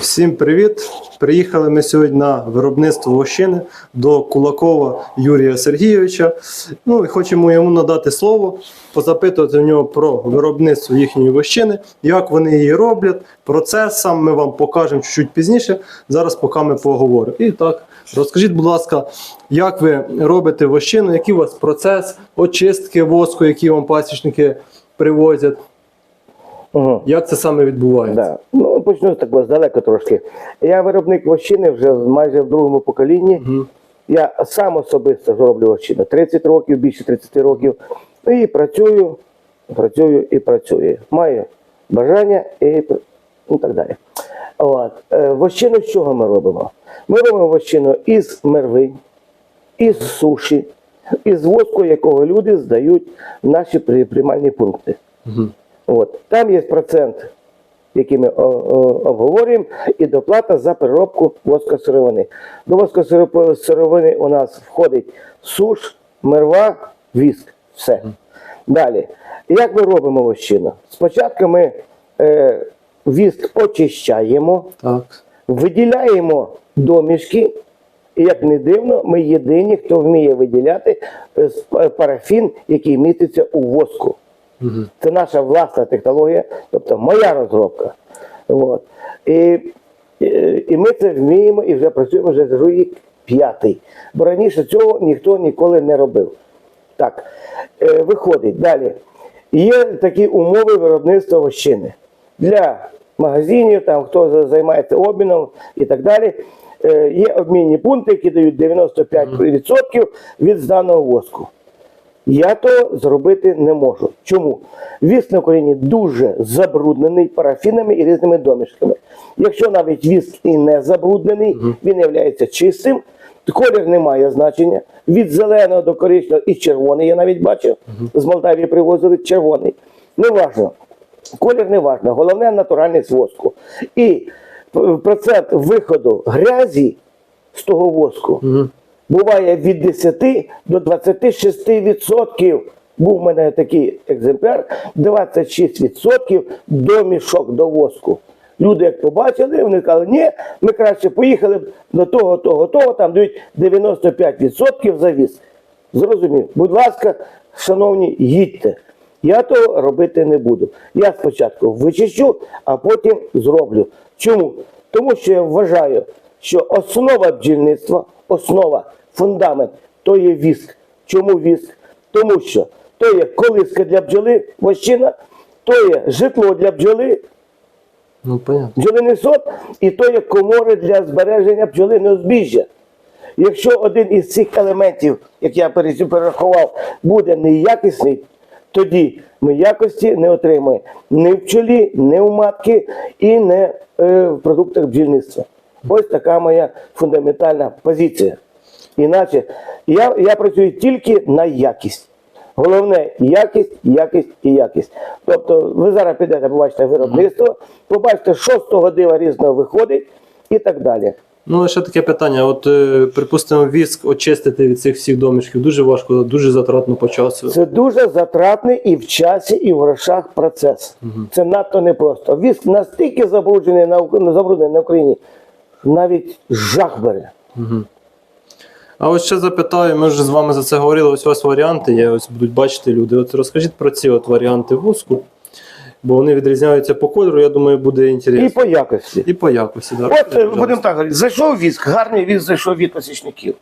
Всім привіт! Приїхали ми сьогодні на виробництво вощини до Кулакова Юрія Сергійовича. Ну і хочемо йому надати слово, позапитувати в нього про виробництво їхньої вощини, як вони її роблять. Процес сам ми вам покажемо чуть-чуть пізніше. Зараз поки ми поговоримо. І так, розкажіть, будь ласка, як ви робите вощину, який у вас процес очистки воску, які вам пасічники привозять? Угу. Як це саме відбувається? Да. Ну, почну з такого здалека трошки. Я виробник вощини вже майже в другому поколінні. Мгм. Я сам особисто зроблю вощину 30 років, більше 30 років. І працюю, працюю і працюю. Маю бажання і ну, так далі. От. Е, Вощину з чого ми робимо? Ми робимо вощину із мерви, із суші, із воску, якого люди здають в наші приймальні пункти. Мгм. От. Там є процент, який ми обговорюємо, і доплата за переробку воскосировини. До воскосировини у нас входить суш, мерва, віск. Все. Далі. Як ми робимо вощину? Спочатку ми е, віск очищаємо, Так. виділяємо домішки. І як не дивно, ми єдині, хто вміє виділяти е, парафін, який міститься у воску. Це наша власна технологія, тобто моя розробка. От. І, і, ми це вміємо і вже працюємо вже рік п'ятий. Бо раніше цього ніхто ніколи не робив. Так, е, виходить далі. Є такі умови виробництва вощини. Для магазинів, там, хто займається обміном і так далі. Е, Є обмінні пункти, які дають 95% від зданого воску. Я то зробити не можу. Чому? Віск на Україні дуже забруднений парафінами і різними домішками. Якщо навіть віск і не забруднений, він є чистим, колір не має значення. Від зеленого до коричневого і червоний, я навіть бачив, з Молдавії привозили червоний. Неважно. Колір не важно, головне натуральність воску. І процент виходу грязі з того воску. Буває від 10 до 26 відсотків. Був в мене такий екземпляр, 26% до мішок до воску. Люди, як побачили, вони сказали, ні, ми краще поїхали до того, того, того, там дають 95% за віз. Зрозумів, будь ласка, шановні, їдьте. Я того робити не буду. Я спочатку вичищу, а потім зроблю. Чому? Тому що я вважаю, що основа бджільництва, основа, фундамент то є віск. Чому віск? Тому що то є колиска для бджоли, вощина, то є житло для бджоли, Ну, понятно. бджолиний сот, і то є комори для збереження бджолиного збіжжя. Якщо один із цих елементів, як я перерахував, буде неякісний, тоді ми якості не отримаємо ні в пчолі, ні в матки і не е, в продуктах бджільництва. Ось така моя фундаментальна позиція. Іначе я, я працюю тільки на якість. Головне якість, якість і якість. Тобто ви зараз підете, побачите виробництво, побачите, що з того дива різного виходить і так далі. Ну, ще таке питання. От, е, припустимо, віск очистити від цих всіх домішків дуже важко, дуже затратно по часу. Це дуже затратний і в часі, і в грошах процес. Це надто непросто. Віск настільки забруджений на, забруднений на Україні, навіть жах бере. А ось ще запитаю, ми вже з вами за це говорили. Ось у вас варіанти є, ось будуть бачити люди. От розкажіть про ці от варіанти воску, бо вони відрізняються по кольору, я думаю, буде інтересно. І по якості. І по якості. Да. От е, будемо так говорити, зайшов віск, гарний віск зайшов від посічників.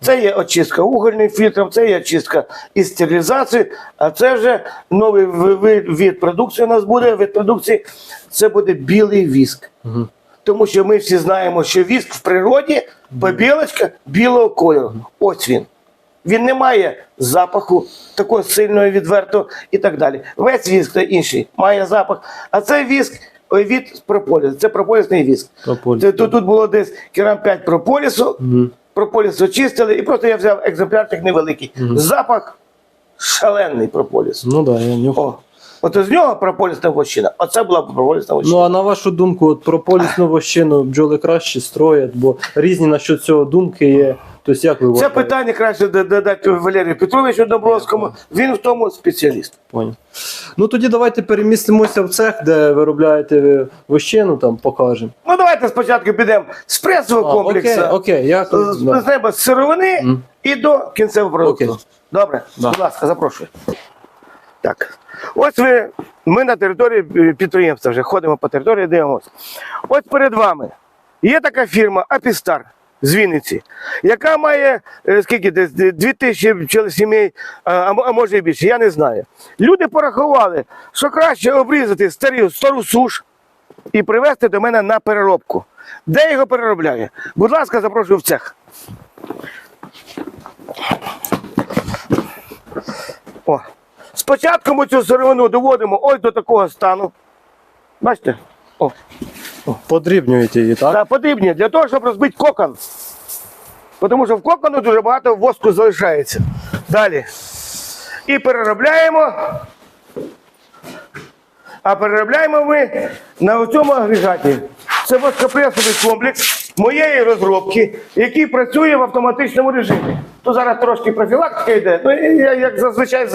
Це є очистка угольним фільтром, це є очистка і стерилізації, а це вже новий ви- ви- від продукції у нас буде, від продукції, це буде білий віск. Мгм. Тому що ми всі знаємо, що віск в природі побілочка білого кольору. Ось він. Він не має запаху такого сильного, відвертого і так далі. Весь віск та інший має запах. А це віск від прополісу. Це прополісний віск. Прополіс, Це, тут, тут було десь кілограм 5 прополісу. Мгм. Прополіс очистили, і просто я взяв екземплярчик невеликий. Запах шалений прополіс. Ну так, да, я нюхав. От з нього прополісна вощина. Оце була прополісна вощина. Ну а на вашу думку, от про полісну вощину бджоли краще строять, бо різні насчет цього думки є. Тобто, як ви Це вважаєте? питання краще да- додати Валерію Петровичу Добровському. Він в тому спеціаліст. Понял. Ну тоді давайте перемістимося в цех, де виробляєте ви вощину, там покажемо. Ну давайте спочатку підемо з пресового комплексу. Окей, окей, я З- да. з неба з сировини і до кінцевого продукту. Окей. Добре, Да. будь ласка, запрошую. Так. Ось ви, ми на території е, підприємства вже ходимо по території, дивимося. Ось перед вами є така фірма Апістар з Вінниці, яка має е, скільки десь 2000 сімей, а, може і більше, я не знаю. Люди порахували, що краще обрізати стару, стару суш і привезти до мене на переробку. Де його переробляє? Будь ласка, запрошую в цех. О. Спочатку ми цю сировину доводимо ось до такого стану. Бачите? О, Подрібнюєте її, так? так, потрібні для того, щоб розбити кокон. Тому що в кокону дуже багато воску залишається. Далі. І переробляємо. А переробляємо ми на цьому агрегаті. Це воскопресовий комплекс моєї розробки, який працює в автоматичному режимі. То зараз трошки профілактика йде, ну я- як зазвичай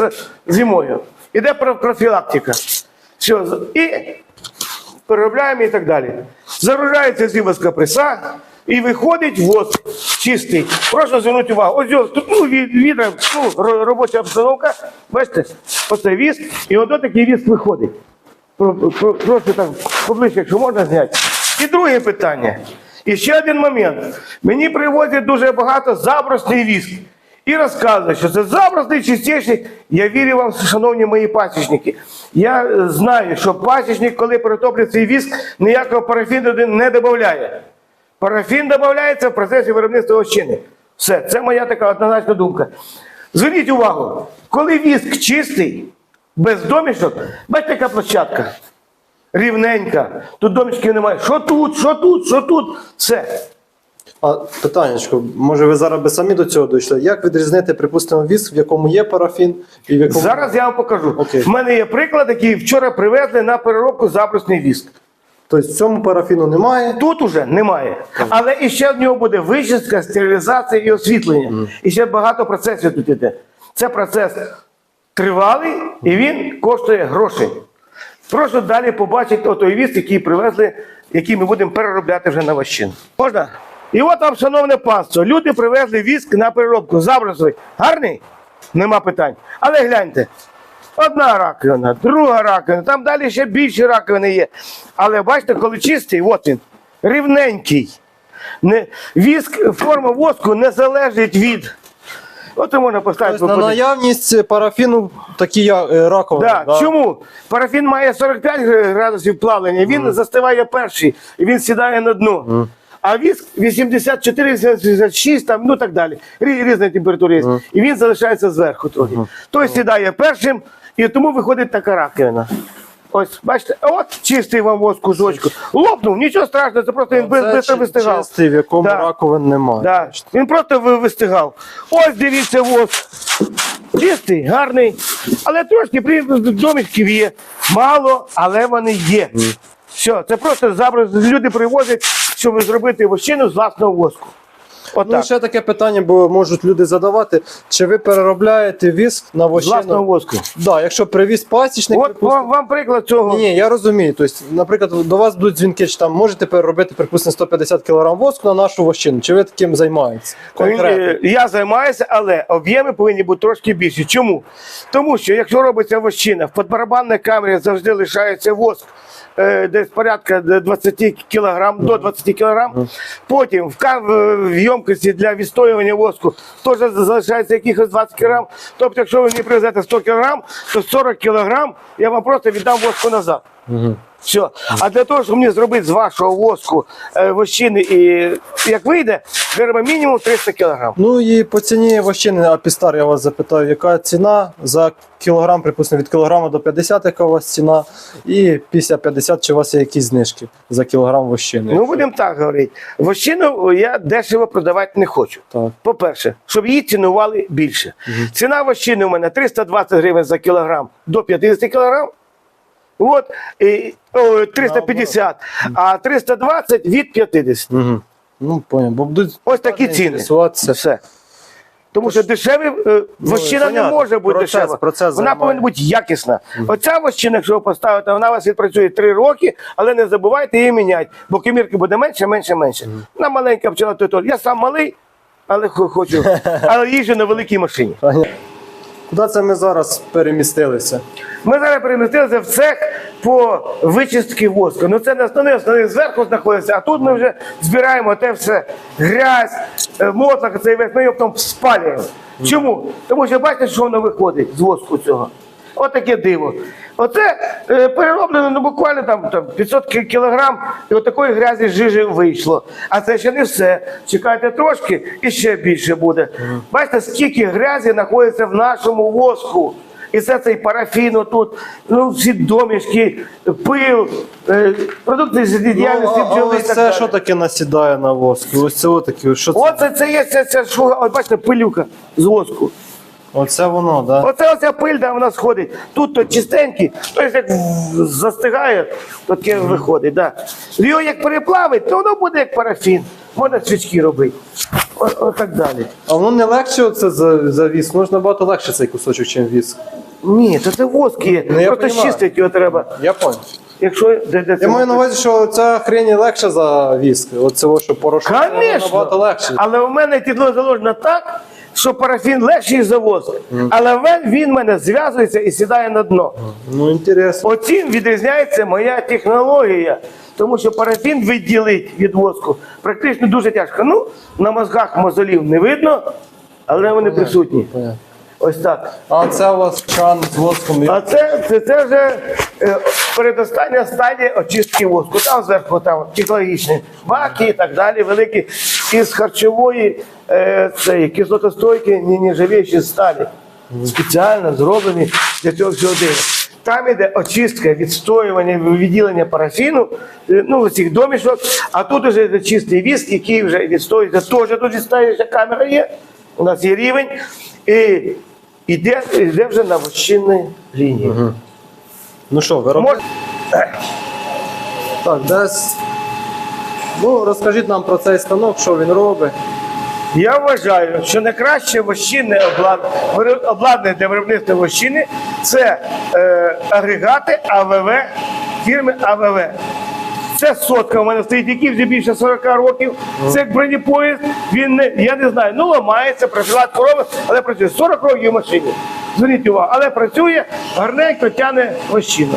зимою. Іде профілактика. Все, і переробляємо і так далі. Загружається зі воскопреса і виходить воск чистий. Прошу звернути увагу. Ось ось тут ну, відра, ну, робоча обстановка. Бачите, оце віск, і ото такий віск виходить. Про- про- Просто так поближче, якщо можна зняти. І друге питання. І ще один момент. Мені привозять дуже багато забросний віск. І розказують, що це забросний чистіший. Я вірю вам, шановні мої пасічники. Я е, знаю, що пасічник, коли перетоплює цей віск, ніякого парафіну не додає. Парафін додається в процесі виробництва овчини. Все, це моя така однозначна думка. Зверніть увагу, коли віск чистий, без домішок, бачите, яка площадка. Рівненька, тут домішків немає. Що тут, що тут, що тут? Все. А питаннячко, може ви зараз би самі до цього дійшли? Як відрізнити, припустимо, віск, в якому є парафін, і в якому Зараз я вам покажу. Окей. У мене є приклад, який вчора привезли на переробку забросний віск. Тобто в цьому парафіну немає. Тут уже немає. Але і ще в нього буде вичистка, стерилізація і освітлення. І ще багато процесів тут іде. Це процес тривалий і він коштує грошей. Прошу далі побачити отой віск, який привезли, який ми будемо переробляти вже на ващину. Можна? І от вам, шановне панство, люди привезли віск на переробку. Забросовий. Гарний? Нема питань. Але гляньте. Одна раковина, друга раковина, там далі ще більше раковини є. Але бачите, коли чистий, от він, рівненький. Не, віск, форма воску не залежить від. От і можна поставити. Тобто на наявність парафіну такі я- е, раковини. Да. Чому? Парафін має 45 градусів плавлення, він застиває перший, і він сідає на дно. А віск 84, 86, там, ну так далі. Рі- Різна температура є. І він залишається зверху трохи. Той сідає першим, і тому виходить така раковина. Ось, бачите, от чистий вам воск кусочку. Лопнув, нічого страшного, це просто він швидко вистигав. чистий, в якому Да. раковин немає. Да. Він просто ви- вистигав. Ось дивіться воск. Чистий, гарний. Але трошки при- домішків є. Мало, але вони є. Все, це просто заброс. Люди привозять, щоб зробити вощину з власного воску. Ну, Отак. ще таке питання, бо можуть люди задавати, чи ви переробляєте віск на власного вощину? воску. Да, якщо привіз пасічник, От припустимо. вам, вам приклад цього. Ні, ні, я розумію. Тобто, наприклад, до вас будуть дзвінки, чи там можете переробити, припустимо, 150 кг воску на нашу вощину. Чи ви таким займаєтесь? Конкретно. Е, Я займаюся, але об'єми повинні бути трошки більші. Чому? Тому що якщо робиться вощина, в подбарабанній камері завжди лишається воск. Е, Десь порядка 20 кілограм, до 20 кілограм. Потім в, в ємкості для відстоювання воску теж залишається якихось 20 кілограм. Тобто, якщо ви мені привезете 100 кілограм, то 40 кілограм я вам просто віддам воску назад. Все. А для того, щоб мені зробити з вашого воску е, вощини і як вийде, треба мінімум 300 кг. Ну і по ціні вощини Апістар я вас запитаю, яка ціна за кілограм, припустимо, від кілограма до 50, яка у вас ціна, і після 50, чи у вас є якісь знижки за кілограм вощини? Ну, будемо так говорити. Вощину я дешево продавати не хочу. Так. По-перше, щоб її цінували більше. Ціна вощини у мене 320 гривень за кілограм до 50 кілограм. От, і, о, 350, а 320 від 50. Угу. Ну, поняв, бо будуть Ось такі ціни. інтересуватися. Все. Тому що дешевий е, вощина не понятно. може бути Процес- дешева. процес Вона займає. повинна бути якісна. Оця вощина, якщо ви поставите, вона у вас відпрацює 3 роки, але не забувайте її міняти, бо комірки буде менше, менше, менше. Вона маленька пчела, то то. Я сам малий, але хо- хочу, але їжджу на великій машині. Куди це ми зараз перемістилися? Ми зараз перемістилися в цех по вичистці воску. Ну це не основне, основне зверху знаходиться, а тут ми вже збираємо те все грязь, е, мотлак, цей весь, ми його потім спалюємо. Чому? Тому що бачите, що воно виходить з воску цього. От таке диво. Оце е, перероблено ну, буквально там, там 500 кілограм, і от такої грязі жижі вийшло. А це ще не все. Чекайте трошки і ще більше буде. Бачите, скільки грязі знаходиться в нашому воску. І це цей парафін отут, ну всі домішки, пил, е, продукти життєдіяльності Ну, а бджоли і так це далі. що таке насідає на воску? Ось це отаке. Що це? Оце це є ця, ця шуга, от бачите, пилюка з воску. Оце воно, да? Оце оця пиль, да, вона сходить. Тут то чистенький, то як застигає, то таке виходить. Да. Його як переплавить, то воно буде як парафін. Можна свічки робити. О, о, так далі. А воно не легше оце за, за віск? Можна набагато легше цей кусочок, чим віск. Ні, то це воск є. Ну, я Просто понімаю. чистити його треба. Я понял. Якщо де, де Я маю на увазі, що ця хрень легша за віск. Оце, о, що порошок набагато легше. Але у мене тідло заложено так, що парафін легший за воск. Але він, в мене зв'язується і сідає на дно. Ну, інтересно. Оцім відрізняється моя технологія. Тому що парафін відділить від воску практично дуже тяжко. Ну, на мозгах мозолів не видно, але вони присутні. Понятно. Ось так. А це у вас чан з воском. А це, це, це вже е, передостання стадія очистки воску. Там зверху там технологічні баки і так далі, великі із харчової е, цієї кислотостойки нержавіючої сталі. Спеціально зроблені для цього всього дива. Там іде очистка, відстоювання, відділення парафіну, е, ну, цих домішок, а тут вже йде чистий віск, який вже відстоюється. Теж тут відстоююча камера є. У нас є рівень. І йде, йде вже на вощинній лінії. Ну що, виробник? Мож... Так, десь. Ну, розкажіть нам про цей станок, що він робить. Я вважаю, що найкраще вощинне облад- обладнання для виробництва вощини це е, агрегати АВВ фірми АВВ. Це сотка у мене стоїть, який вже більше 40 років. Це як бронепоїзд, він не, я не знаю, ну ламається, профілат корови, але працює 40 років в машині. Зверніть увагу, але працює, гарненько тягне вощина.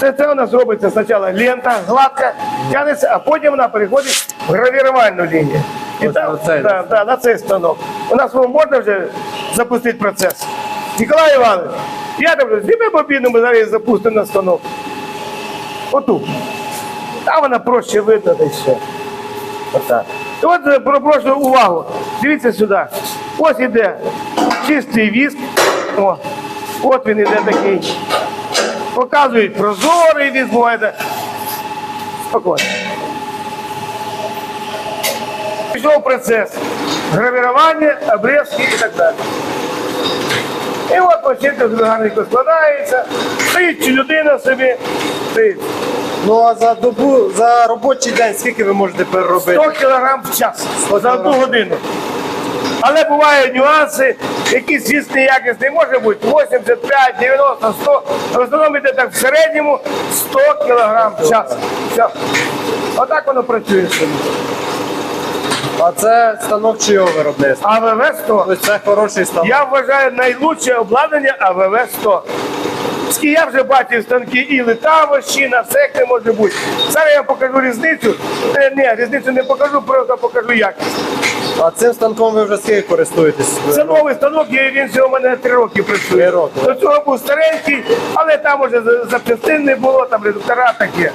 Це, це у нас робиться спочатку лента гладка, тягнеться, а потім вона переходить в гравірувальну лінію. І Ось там, на цей, да, да, на цей станок. У нас ну, можна вже запустити процес. Ніколай Іванович, я там зніми бобіну, ми зараз запустимо на станок. Отут. Там вона проще видно десь ще. Отак. От е, прошу увагу. Дивіться сюди. Ось іде чистий віск. О, от він іде такий. Показують прозорий віск, буває. Спокійно. Пішов процес. Гравірування, обрізки і так далі. І от площинка собі гарненько складається, стоїть людина собі, стоїть Ну а за добу, за робочий день скільки ви можете переробити? 100 кг в час за одну годину. Але бувають нюанси, якийсь віз неякісний може бути 85, 90, 100. А в основному йде так в середньому 100 кг в час. Все. Отак воно працює. А це станок чийого виробництва? АВВ 100. Ось це хороший станок. Я вважаю найлучше обладнання АВВ 100. Скільки Я вже бачив станки і лита вощина, все як не може бути. Зараз я вам покажу різницю. Е, Ні, різницю не покажу, просто покажу якість. А цим станком ви вже скільки користуєтесь? Це новий станок, і він всього у мене три роки працює. Три роки. До цього був старенький, але там за- запчастин не було, там редуктора таке.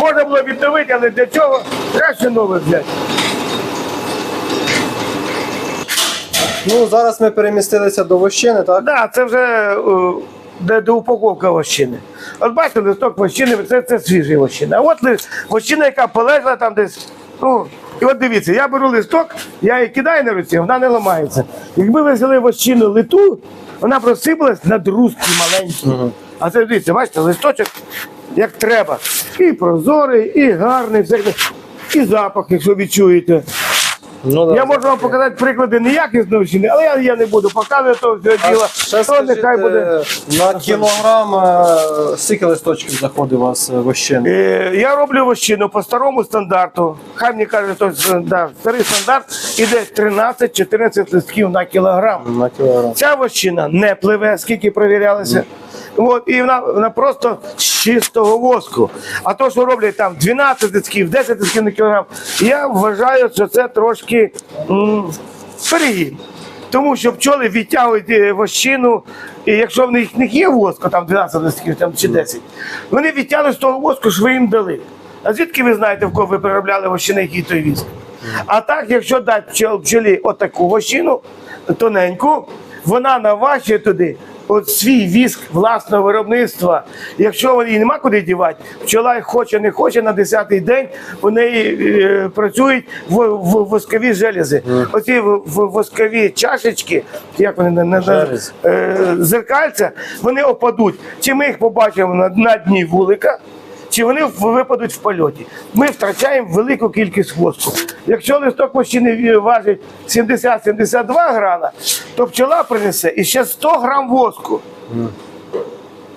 Можна було відновити, але для чого краще нове взяти. Ну, зараз ми перемістилися до вощини, так? Так, да, це вже е, де, де упаковка вощини. От бачите, листок вощини, це, це свіжий вощина. А от вощина, яка полежала там десь. Ну, і от дивіться, я беру листок, я її кидаю на руці, вона не ламається. Якби ви взяли вощину литу, вона просипалась на друзки маленькі. А це дивіться, бачите, листочок як треба. І прозорий, і гарний, все. і запах, якщо відчуєте. Ну, да, я можу вам показати приклади неякісної вощини, але я, я не буду показувати того всього діла. Ще То скажіть, нехай буде. е, на кілограм е, скільки листочків заходить у вас е, вощини? Е, Я роблю вощину по старому стандарту. Хай мені каже, то, е, да, старий стандарт іде 13-14 листків на кілограм. На кілограм. Ця вощина не пливе, скільки перевірялося. От, і вона, вона просто з чистого воску. А то, що роблять там 12 дисків, 10 дисків на кілограм, я вважаю, що це трошки м, перегін. Тому що пчоли відтягують е, вощину, і якщо в них, них є воску, там 12 листків там, чи 10, вони відтягнуть з того воску, що ви їм дали. А звідки ви знаєте, в кого ви переробляли вощини, який той віск? А так, якщо дати пчел, пчелі отаку вощину, тоненьку, вона наважує туди от свій віск власного виробництва. Якщо її нема куди дівати, пчола хоче, не хоче, на 10-й день у неї е, працюють в, в воскові желези. Оці в, в воскові чашечки, як вони на, е, зеркальця, вони опадуть. Чи ми їх побачимо на, на дні вулика, чи вони випадуть в польоті. Ми втрачаємо велику кількість воску. Якщо листок вощини важить 70-72 грама, то пчола принесе і ще 100 грам воску.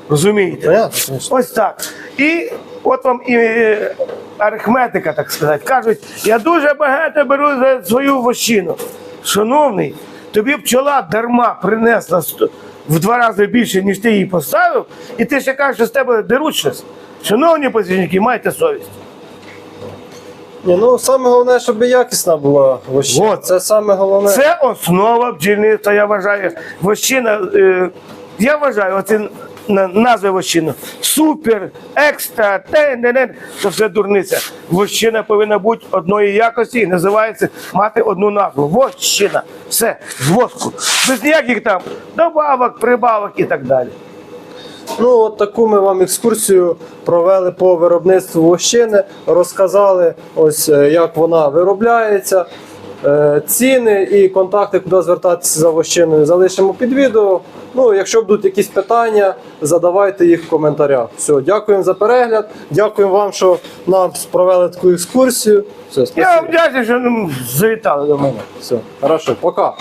Розумієте? Понятно. Ось так. І от вам і е, арифметика, так сказати. Кажуть, я дуже багато беру за свою вощину. Шановний, тобі пчола дарма принесла в два рази більше, ніж ти її поставив, і ти ще кажеш, що з тебе деруть щось. Шановні посічники, майте совість. Ні, ну саме головне, щоб якісна була вощина. Вот. Це саме головне. Це основа бджільництва, я вважаю. Вощина, е, я вважаю, оці на- назви вощину. Супер, екстра, те, не, не. Це все дурниця. Вощина повинна бути одної якості і називається мати одну назву. Вощина. Все, з воску. Без ніяких там добавок, прибавок і так далі. Ну, от таку ми вам екскурсію провели по виробництву вощини, розказали, ось е, як вона виробляється, е, ціни і контакти, куди звертатися за вощиною, залишимо під відео. Ну, якщо будуть якісь питання, задавайте їх в коментарях. Все, дякуємо за перегляд. Дякуємо вам, що нам провели таку екскурсію. Все, Я вам вдячний, що ну, завітали до мене. Все, хорошо, пока.